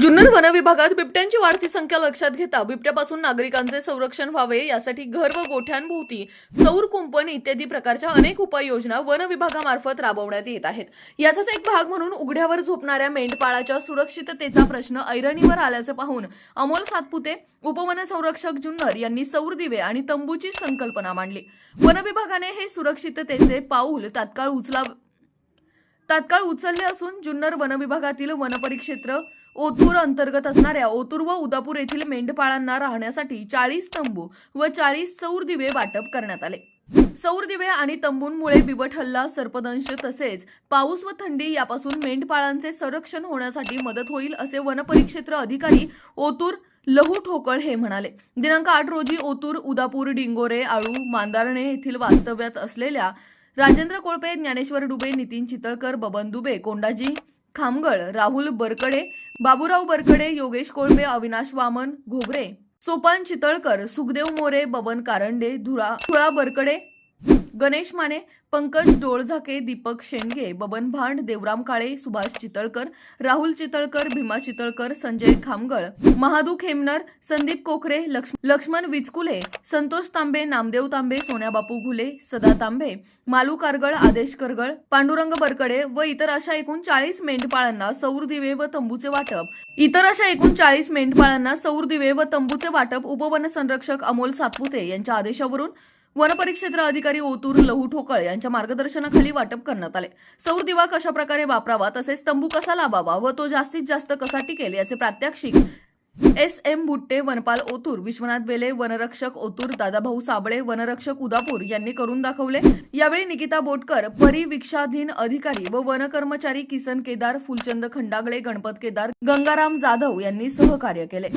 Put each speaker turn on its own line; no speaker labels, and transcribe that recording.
Junnar one विभागात बिबट्यांची वाढती संख्या लक्षात घेता बिबट्यापासून नागरिकांचे संरक्षण व्हावे यासाठी घर व गोठ्यांभोवती सौर कुंपण इत्यादी प्रकारच्या अनेक उपाययोजना वन विभागामार्फत राबवण्यात येत आहेत. याचाच एक भाग म्हणून उघड्यावर झोपणाऱ्या मेंढपाळाच्या सुरक्षिततेचा प्रश्न ऐरणीवर आल्याचे पाहून अमोल सातपुते उपवन संरक्षक जुन्नर यांनी सौर दिवे आणि तंबूची संकल्पना मांडली. वन विभागाने हे सुरक्षिततेचे पाऊल तात्काळ उचला तात्काळ उचलले असून जुन्नर वनविभागातील वनपरिक्षेत्र ओतूर अंतर्गत असणाऱ्या ओतूर व उदापूर येथील मेंढपाळांना राहण्यासाठी चाळीस तंबू व चाळीस सौर दिवे वाटप करण्यात आले. सौर दिवे आणि तंबूंमुळे बिबट हल्ला सर्पदंश तसेच पाऊस व थंडी यापासून मेंढपाळांचे संरक्षण होण्यासाठी मदत होईल असे वनपरिक्षेत्र अधिकारी ओतूर लहू ठोकळ हे म्हणाले. दिनांक आठ रोजी ओतूर उदापूर डिंगोरे आळू मांदारणे येथील वास्तव्यात असलेल्या राजेंद्र कोळपे ज्ञानेश्वर डुबे नितीन चितळकर बबन दुबे कोंडाजी खामगळ राहुल बरकडे बाबूराव बरकडे योगेश कोळपे अविनाश वामन घोगरे सोपान चितळकर सुखदेव मोरे बबन कारंडे धुरा खुळा बरकडे गणेश माने पंकज डोळझाके दीपक शेंडगे बबन भांड देवराम काळे सुभाष चितळकर राहुल चितळकर भीमा चितळकर संजय खामगळ महादू खेमनर संदीप कोखरे लक्ष- लक्ष्मण विचकुले संतोष तांबे नामदेव तांबे सोन्याबापू घुले सदा तांबे मालू कारगळ आदेश करगळ पांडुरंग बरकडे व इतर अशा एकूण चाळीस मेंढपाळांना सौर दिवे व तंबूचे वाटप. इतर अशा एकूण चाळीस मेंढपाळांना सौर दिवे व तंबूचे वाटप उपवन संरक्षक अमोल सातपुते यांच्या आदेशावरून वनपरिक्षेत्र अधिकारी ओतूर लहू ठोकळ यांच्या मार्गदर्शनाखाली वाटप करण्यात आले. सौर दिवा कशा प्रकारे वापरावा तसेच तंबू कसा लावावा व तो जास्तीत जास्त कसा टिकेल याचे प्रात्यक्षिक एस एम बुट्टे वनपाल ओतूर विश्वनाथ बेले वनरक्षक ओतूर दादाभाऊ साबळे वनरक्षक उदापूर यांनी करून दाखवले. यावेळी निकिता बोटकर परिविक्षाधीन अधिकारी व वन कर्मचारी किसन केदार फुलचंद खंडागळे गणपत केदार गंगाराम जाधव यांनी सहकार्य केले.